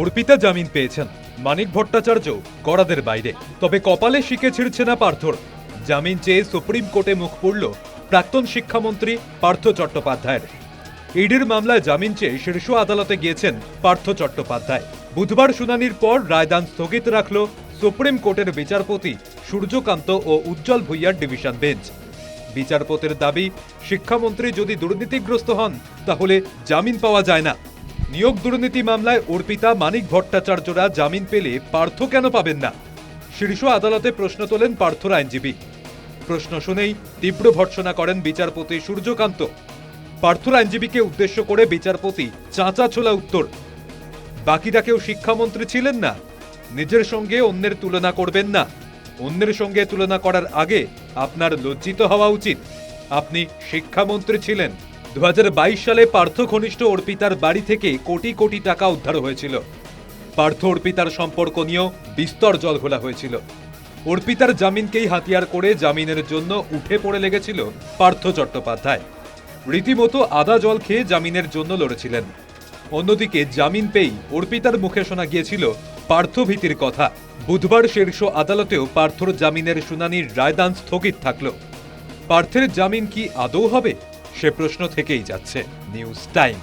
অর্পিতা জামিন পেয়েছেন। মানিক ভট্টাচার্য গড়াদের বাইরে। তবে কপালে শিখে ছিঁড়ছে না পার্থর। জামিন চেয়ে সুপ্রিম কোর্টে মুখ পুড়ল প্রাক্তন শিক্ষামন্ত্রী পার্থ চট্টোপাধ্যায়ের। ইডির মামলায় জামিন চেয়ে শীর্ষ আদালতে গিয়েছেন পার্থ চট্টোপাধ্যায়। বুধবার শুনানির পর রায়দান স্থগিত রাখল সুপ্রিম কোর্টের বিচারপতি সূর্যকান্ত ও উজ্জ্বল ভুইয়ার ডিভিশন বেঞ্চ। বিচারপতির দাবি, শিক্ষামন্ত্রী যদি দুর্নীতিগ্রস্ত হন, তাহলে জামিন পাওয়া যায় না। নিয়োগ দুর্নীতি মামলায় অর্পিতা, মানিক ভট্টাচার্যরা জামিন পেলে পার্থ কেন পাবেন না? শীর্ষ আদালতে প্রশ্ন তোলেন পার্থর আইনজীবী। প্রশ্ন শুনেই তীব্র ভর্ৎসনা করেন বিচারপতি সূর্যকান্ত। পার্থর আইনজীবীকে উদ্দেশ্য করে বিচারপতি চাঁচা ছোলা উত্তর। বাকিরা কেউ শিক্ষামন্ত্রী ছিলেন না। নিজের সঙ্গে অন্যের তুলনা করবেন না। অন্যের সঙ্গে তুলনা করার আগে আপনার লজ্জিত হওয়া উচিত। আপনি শিক্ষামন্ত্রী ছিলেন। দু হাজার বাইশ সালে পার্থ ঘনিষ্ঠ অর্পিতার বাড়ি থেকে কোটি কোটি টাকা উদ্ধার হয়েছিল। পার্থ অর্পিতার সম্পর্ক নিয়েও বিস্তর জল ঘোলা হয়েছিল। অর্পিতার জামিনকেই হাতিয়ার করে জামিনের জন্য উঠে পড়ে লেগেছিল পার্থ চট্টোপাধ্যায়। রীতিমতো আদা জল খেয়ে জামিনের জন্য লড়েছিলেন। অন্যদিকে জামিন পেয়েই অর্পিতার মুখে শোনা গিয়েছিল পার্থভীতির কথা। বুধবার শীর্ষ আদালতেও পার্থর জামিনের শুনানির রায়দান স্থগিত থাকল। পার্থের জামিন কি আদৌ হবে? সে প্রশ্ন থেকেই যাচ্ছে নিউজ টাইম।